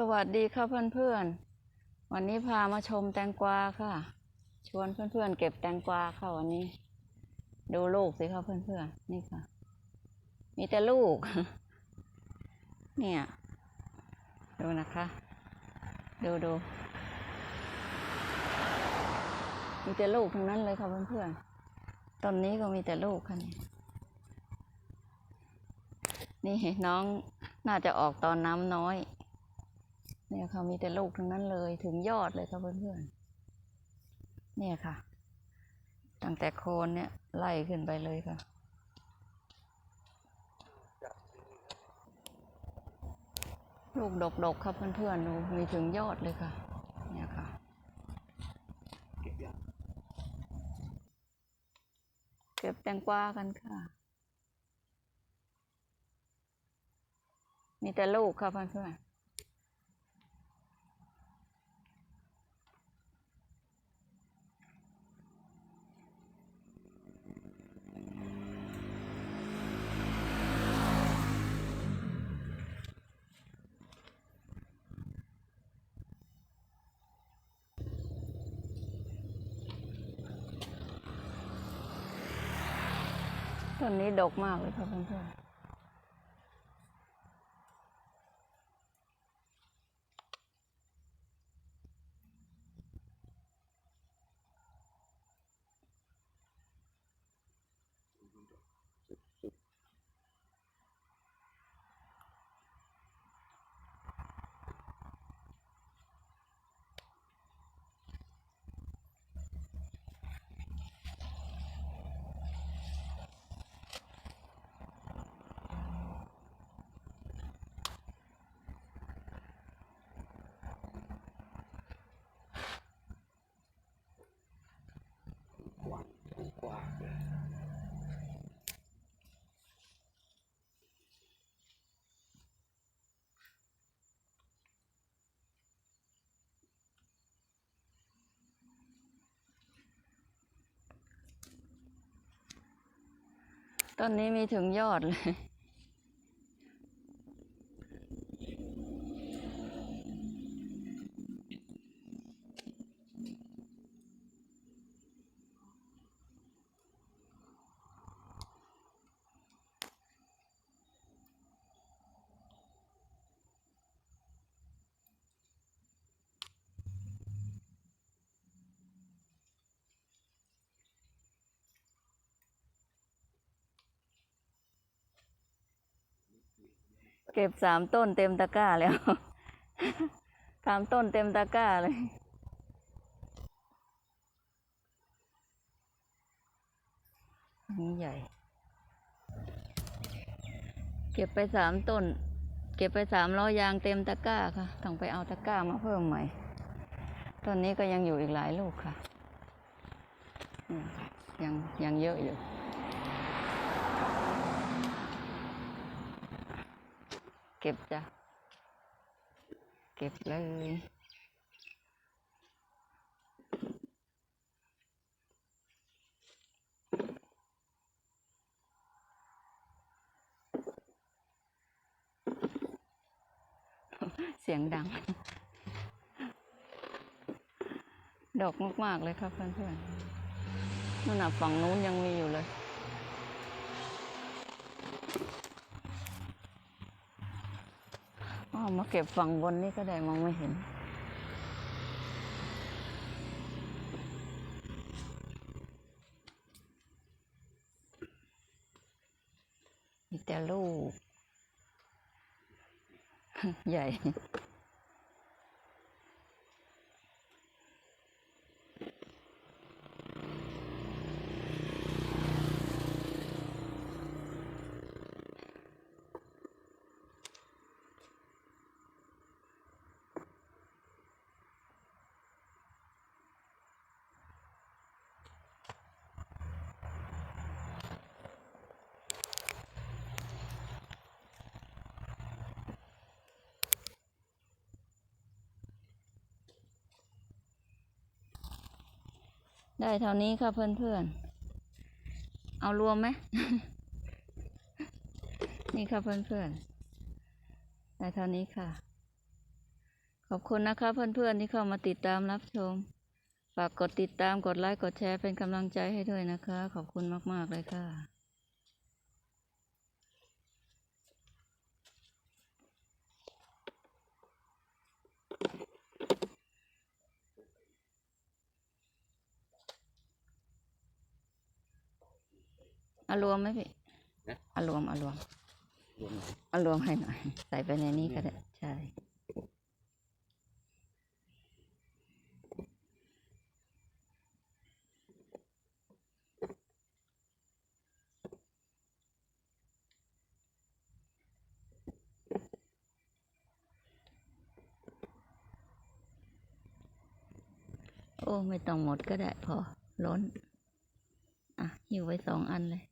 สวัสดีค่ะเพื่อนๆ วันนี้พามาชมแตงกวาค่ะ ชวนเพื่อนๆ เก็บแตงกวาค่ะวันนี้ ดูลูกสิค่ะเพื่อนๆ นี่ค่ะ มีแต่ลูก เนี่ย ดูนะคะ ดูดู มีแต่ลูกทั้งนั้นเลยค่ะเพื่อนๆ ต้นนี้ก็มีแต่ลูกค่ะนี่นี่น้องน่าจะออกตอนน้ำน้อย เนี่ยค่ะมีแต่ลูกทั้งนั้นเลยถึงยอดเลยค่ะเพื่อนๆเนี่ยค่ะ ตั้งแต่โคนเนี่ยไล่ขึ้นไปเลยค่ะลูกดกๆครับเพื่อนๆดูมีถึงยอดเลยค่ะ เนี่ยค่ะเก็บแตงกวากันค่ะ มีแต่ลูกค่ะเพื่อนๆ นนี้ดกมากเลยค่ะเพื่อนๆ ต้นนี้มีถึงยอดเลย เก็บสามต้นเต็มตะกร้าแล้วสามต้นเต็มตะกร้าเลย นี่ใหญ่ เก็บไปสามต้น เก็บไปสามล้อยางเต็มตะกร้าค่ะ ต้องไปเอาตะกร้ามาเพิ่มใหม่ ต้นนี้ก็ยังอยู่อีกหลายลูกค่ะนี่ค่ะยังยังเยอะอยู่ เก็บจ้ะ เก็บเลย เสียงดัง ดอกมาก ๆ เลยครับเพื่อนๆนั่นน่ะฝั่งนู้นยังมีอยู่เลย อ๋อมาเก็บฝั่งบนนี่ก็ได้มองไม่เห็น มีแต่ลูก ใหญ่ ได้เท่านี้ค่ะเพื่อนเพื่อนเอารวมไหม นี่ค่ะเพื่อนเพื่อนได้เท่านี้ค่ะ ขอบคุณนะคะเพื่อนเพื่อนที่เข้ามาติดตามรับชม ฝากกดติดตามกดไลค์กดแชร์เป็นกำลังใจให้ด้วยนะคะ ขอบคุณมาก ๆ เลยค่ะ อารวมไหมพี่นะอารวมอารวมรวมหน่อยอารวมให้หน่อย ใส่ไปในนี้ก็ได้ ใช่โอ้ ไม่ต้องหมดก็ได้พอ ล้น อะหิวไว้สองอันเลย